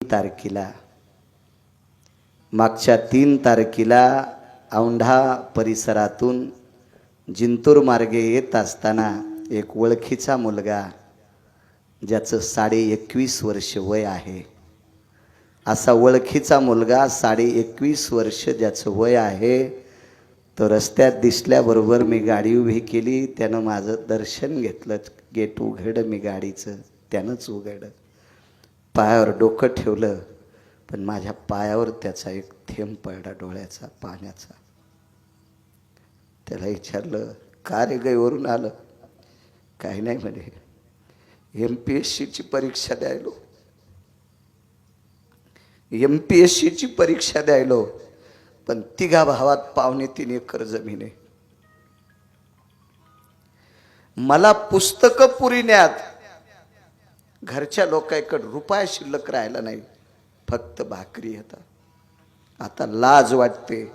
तारखेला. मागच्या तीन तारखेला औंढा परिसरातून जिंतूर मार्गे येत असताना एक ओळखीचा मुलगा ज्याचं साडे एकवीस वर्ष वय आहे. असा ओळखीचा मुलगा साडे एकवीस वर्ष ज्याचं वय आहे तो रस्त्यात दिसल्याबरोबर मी गाडी उभी केली त्यानं माझं दर्शन घेतलं गेट उघड मी गाडीचं त्यानंच उघडं पायावर डोकं ठेवलं पण माझ्या पायावर त्याचा एक थेंब पडला डोळ्याचा पाण्याचा. त्याला विचारलं का रे गईवरून आलं? काही नाही म्हणे. एम पी एस सीची परीक्षा द्यायलो. एम पी एस सीची परीक्षा द्यायलो पण तिघा भावात पावणे तीन एकर जमीन. आहे मला पुस्तकं पुरिण्यात घरच्या लोकांकडे रुपया शिल्लक राहिला नाही. फक्त भाकरी येतात आता लाज वाटते.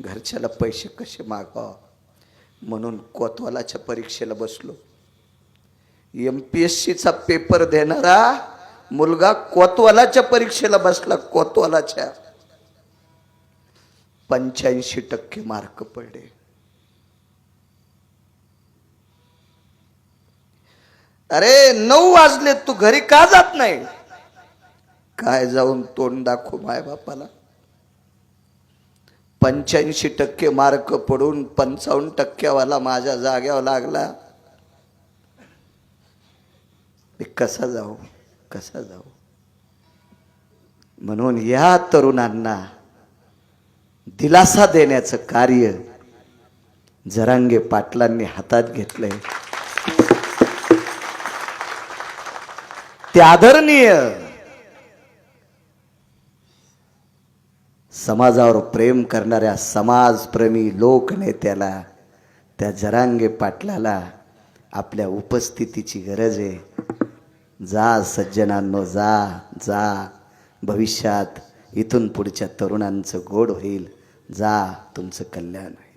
घरच्याला पैसे कसे मागावं? म्हणून कोतवालाच्या परीक्षेला बसलो. एम पी एस सीचा पेपर देणारा मुलगा कोतवालाच्या परीक्षेला बसला कोतवालाच्या. पंच्याऐंशी टक्के मार्क पडले. अरे नऊ वाजले तू घरी का जात नाही? काय जाऊन तोंड दाखवू माय बापाला पंच्याऐंशी टक्के मार्क पडून पंचावन्न टक्क्यावाला माझ्या जाग्यावर लागला. मी कसा जाऊ? कसा जाऊ? म्हणून या तरुणांना दिलासा देण्याचं कार्य जरांगे पाटलांनी हातात घेतलंय. ते आदरणीय समाजावर प्रेम करणाऱ्या समाजप्रेमी लोकनेत्याला त्या जरांगे पाटलाला आपल्या उपस्थितीची गरज आहे. जा सज्जनांनो जा जा. भविष्यात इथून पुढच्या तरुणांचं गोड होईल. जा तुमचं कल्याण होईल.